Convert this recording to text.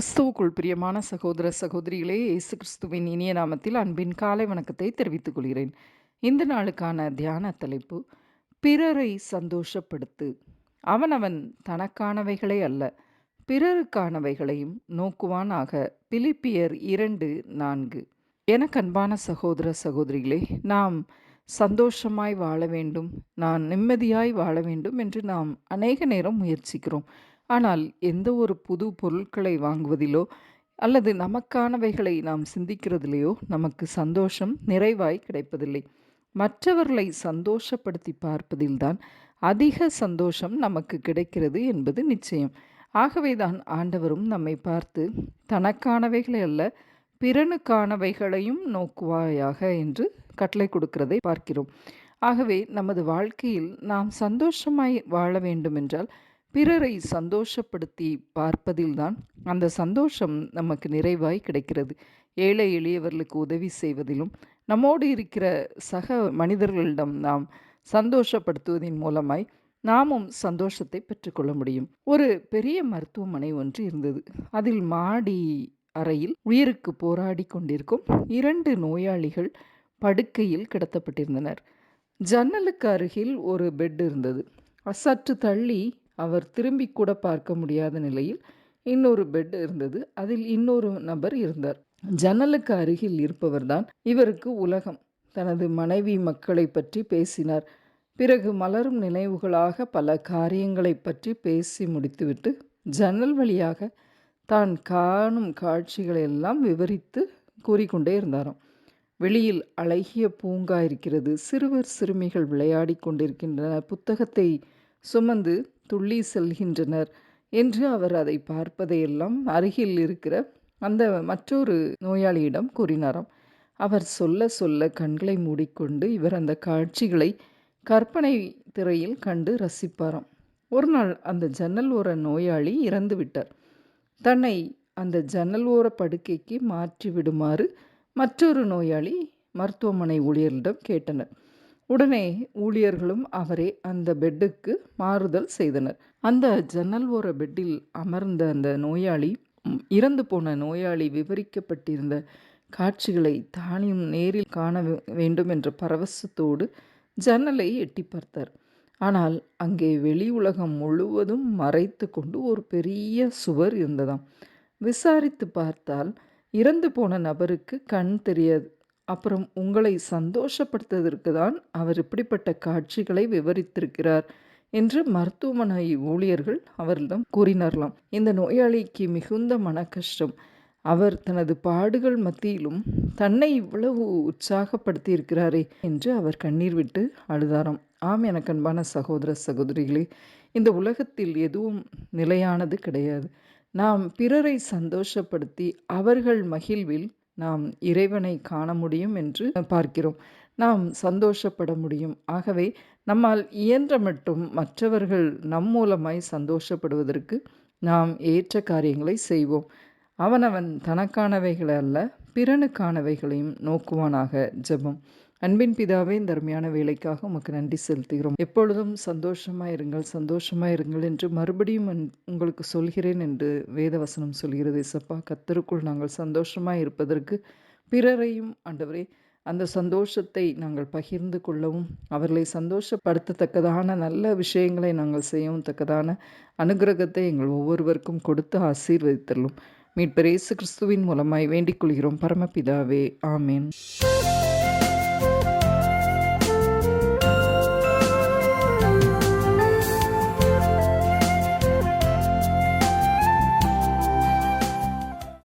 கிறிஸ்துவுக்குள் பிரியமான சகோதர சகோதரிகளே இயேசு கிறிஸ்துவின் இனிய நாமத்தில் அன்பின் காலை வணக்கத்தை தெரிவித்துக் கொள்கிறேன். இந்த நாளுக்கான தியான தலைப்பு பிறரை சந்தோஷப்படுத்து. அவனவன் தனக்கானவைகளே அல்ல பிறருக்கானவைகளையும் நோக்குவானாக. பிலிப்பியர் இரண்டு நான்கு. எனக்கு அன்பான சகோதர சகோதரிகளே நாம் சந்தோஷமாய் வாழ வேண்டும் நான் நிம்மதியாய் வாழ வேண்டும் என்று நாம் அநேக நேரம் முயற்சிக்கிறோம். ஆனால் எந்த ஒரு புது பொருட்களை வாங்குவதிலோ அல்லது நமக்கானவைகளை நாம் சிந்திக்கிறதிலேயோ நமக்கு சந்தோஷம் நிறைவாய் கிடைப்பதில்லை. மற்றவர்களை சந்தோஷப்படுத்தி பார்ப்பதில்தான் அதிக சந்தோஷம் நமக்கு கிடைக்கிறது என்பது நிச்சயம். ஆகவேதான் ஆண்டவரும் நம்மை பார்த்து தனக்கானவைகளை அல்ல பிறனுக்கானவைகளையும் நோக்குவாயாக என்று கட்டளை கொடுக்கிறதை பார்க்கிறோம். ஆகவே நமது வாழ்க்கையில் நாம் சந்தோஷமாய் வாழ வேண்டுமென்றால் பிறரை சந்தோஷப்படுத்தி பார்ப்பதில்தான் அந்த சந்தோஷம் நமக்கு நிறைவாய் கிடைக்கிறது. ஏழை எளியவர்களுக்கு உதவி செய்வதிலும் நம்மோடு இருக்கிற சக மனிதர்களிடம் நாம் சந்தோஷப்படுத்துவதன் மூலமாய் நாமும் சந்தோஷத்தை பெற்றுக்கொள்ள முடியும். ஒரு பெரிய மருத்துவமனை ஒன்று இருந்தது. அதில் மாடி அறையில் உயிருக்கு போராடி கொண்டிருக்கும் இரண்டு நோயாளிகள் படுக்கையில் கிடத்தப்பட்டிருந்தனர். ஜன்னலுக்கு அருகில் ஒரு பெட் இருந்தது. சற்று தள்ளி அவர் திரும்பி கூட பார்க்க முடியாத நிலையில் இன்னொரு பெட் இருந்தது. அதில் இன்னொரு நபர் இருந்தார். ஜன்னலுக்கு அருகில் இருப்பவர்தான் இவருக்கு உலகம். தனது மனைவி மக்களை பற்றி பேசினார். பிறகு மலரும் நினைவுகளாக பல காரியங்களை பற்றி பேசி முடித்துவிட்டு ஜன்னல் வழியாக தான் காணும் காட்சிகளை எல்லாம் விவரித்து கூறிக்கொண்டே இருந்தாராம். வெளியில் அழகிய பூங்கா இருக்கிறது. சிறுவர் சிறுமிகள் விளையாடி கொண்டிருக்கின்றன. புத்தகத்தை சுமந்து துள்ளி செல்கின்றனர் என்று அவர் அதை பார்ப்பதையெல்லாம் அருகில் இருக்கிற அந்த மற்றொரு நோயாளியிடம் கூறினாராம். அவர் சொல்ல சொல்ல கண்களை மூடிக்கொண்டு இவர் அந்த காட்சிகளை கற்பனை திரையில் கண்டு ரசிப்பாராம். ஒரு நாள் அந்த ஜன்னல் ஓர நோயாளி இறந்து விட்டார். தன்னை அந்த ஜன்னல் ஓர படுக்கைக்கு மாற்றி விடுமாறு மற்றொரு நோயாளி மருத்துவமனை ஊழியர்களிடம் கேட்டனர். உடனே ஊழியர்களும் அவரே அந்த பெட்டுக்கு மாறுதல் செய்தனர். அந்த ஜன்னல் ஓர பெட்டில் அமர்ந்த அந்த நோயாளி இறந்து போன நோயாளி விவரிக்கப்பட்டிருந்த காட்சிகளை தானியும் நேரில் காண வேண்டும் என்ற பரவசத்தோடு ஜன்னலை எட்டி பார்த்தார். ஆனால் அங்கே வெளி உலகம் முழுவதும் மறைத்து கொண்டு ஒரு பெரிய சுவர் இருந்ததாம். விசாரித்து பார்த்தால் இறந்து போன நபருக்கு கண் தெரியாது அப்புறம் உங்களை சந்தோஷப்படுத்துவதற்கு தான் அவர் இப்படிப்பட்ட காட்சிகளை விவரித்திருக்கிறார் என்று மருத்துவமனை ஊழியர்கள் அவரிடம் கூறினார்லாம் இந்த நோயாளிக்கு மிகுந்த மன கஷ்டம் அவர் தனது பாடுகள் மத்தியிலும் தன்னை இவ்வளவு உற்சாகப்படுத்தி இருக்கிறாரே என்று அவர் கண்ணீர் விட்டு அழுதாராம். ஆம் எனக்கு அன்பான சகோதர சகோதரிகளே இந்த உலகத்தில் எதுவும் நிலையானது கிடையாது. நாம் பிறரை சந்தோஷப்படுத்தி அவர்கள் மகிழ்வில் நாம் இறைவனை காண முடியும் என்று பார்க்கிறோம். நாம் சந்தோஷப்பட முடியும். ஆகவே நம்மால் இயன்ற மட்டும் மற்றவர்கள் நம் மூலமாய் சந்தோஷப்படுவதற்கு நாம் ஏற்ற காரியங்களை செய்வோம். அவனவன் தனக்கானவைகளை அல்ல பிறனுக்கானவைகளையும் நோக்குவானாக ஜெபம். அன்பின் பிதாவே இந்த அருமையான வேலைக்காக உமக்கு நன்றி செலுத்துகிறோம். எப்பொழுதும் சந்தோஷமாக இருங்கள் சந்தோஷமாக இருங்கள் என்று மறுபடியும் உங்களுக்கு சொல்கிறேன் என்று வேதவசனம் சொல்கிறது. சப்பா கத்தருக்குள் நாங்கள் சந்தோஷமாக இருப்பதற்கு பிறரையும் ஆண்டவரே அந்த சந்தோஷத்தை நாங்கள் பகிர்ந்து கொள்ளவும் அவர்களை சந்தோஷப்படுத்தத்தக்கதான நல்ல விஷயங்களை நாங்கள் செய்யவும் தக்கதான அனுகிரகத்தை எங்கள் ஒவ்வொருவருக்கும் கொடுத்து ஆசீர்வதித்தரலும். மீட்பரேசு கிறிஸ்துவின் மூலமாய் வேண்டிக் கொள்கிறோம். பரமபிதாவே ஆமேன்.